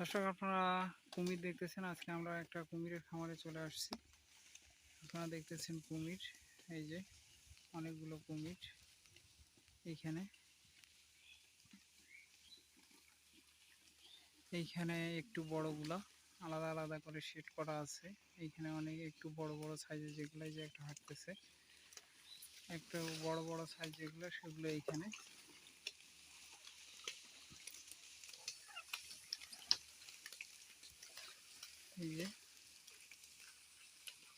দর্শক, আপনারা কুমির দেখতেছেন। আজকে আমরা একটা কুমিরের খামারে চলে আসছি। আপনারা দেখতেছেন কুমির, এই যে অনেকগুলো কুমির এইখানে এইখানে একটু বড়গুলা, আলাদা আলাদা করে শেড করা আছে। এইখানে অনেক একটু বড় বড় সাইজের যেগুলো যে একটা হাঁটতেছে, একটু বড় বড় সাইজ যেগুলো, সেগুলো এইখানে এই যে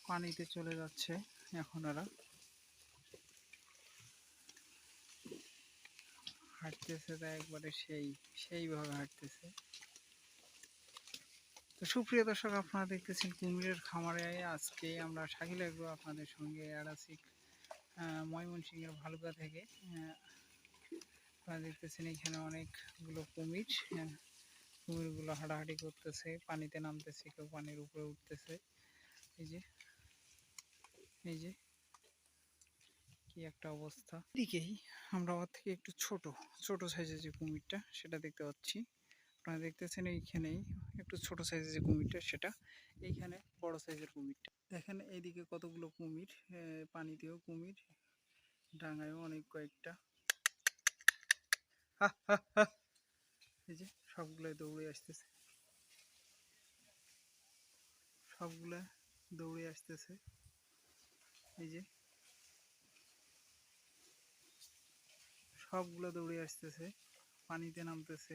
পানিতে চলে যাচ্ছে এখন এরা হাঁটতেছে তা একবারে সেই, সেইভাবে হাঁটতেছে। তো সুপ্রিয় দর্শক, আপনারা দেখতেছেন কুমিরের খামারে আজকে আমরা শাকিল এগ্রো আপনাদের সঙ্গে এড়াছি ময়মনসিংহের ভালুকা থেকে। আপনারা দেখতেছেন এখানে অনেকগুলো কুমির। কুমিরগুলো হাঁটাহাঁটি করতেছে পানিতে নামতেছে কেউ পানির উপরে উঠতেছে। এই যে এই যে কি একটা অবস্থা। এদিকেই আমরা ওর থেকে একটু ছোট ছোট সাইজের যে কুমিরটা সেটা দেখতে পাচ্ছি। আপনারা দেখতেছেন এইখানেই একটু ছোট সাইজের যে কুমিরটা সেটা এইখানে বড় সাইজের কুমিরটা। দেখেন এইদিকে কতগুলো কুমির পানিতেও কুমির ডাঙায়ও অনেক কয়েকটা। হা, হা, হা। এই যে সবগুলাই দৌড়ে আসতেছে। সবগুলা দৌড়ে আসতেছে। এই যে। সবগুলো দৌড়ে আসতেছে। পানিতে নামতেছে।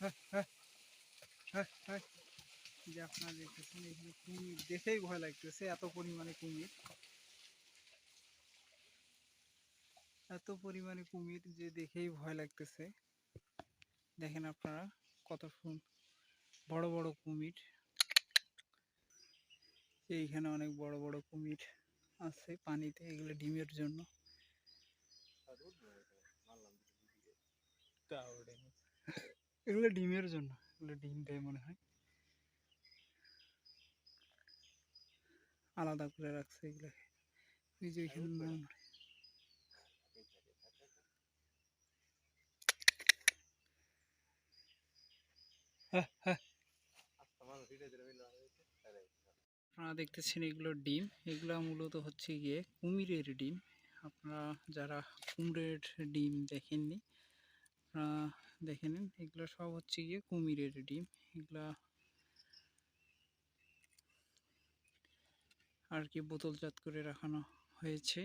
হ্যাঁ, হ্যাঁ, হ্যাঁ, হ্যাঁ। যে আপনারা দেখতেছেন এখানে কুমির দেখেই ভয় লাগতেছে এত পরিমাণে কুমির। এত পরিমাণে কুমির যে দেখেই ভয় লাগতেছে। দেখেন আপনারা কত সুন- বড় বড় কুমির। এইখানে অনেক বড় বড় কুমির আছে পানিতে এগুলো ডিমের জন্য। এগুলো ডিমের জন্য এগুলো ডিম দেয় মনে হয়। আলাদা করে রাখছে এগুলো এই যে এখানে হ্যাঁ হ্যাঁ। আপনারা দেখতেছেন এগুলো ডিম। এগুলো মূলত হচ্ছে গিয়ে কুমিরের ডিম। আপনারা যারা কুমিরের ডিম দেখেননি আপনারা দেখে নিন এগুলো সব হচ্ছে গিয়ে কুমিরের ডিম। এগুলা আর কি বোতলজাত করে রাখানো হয়েছে।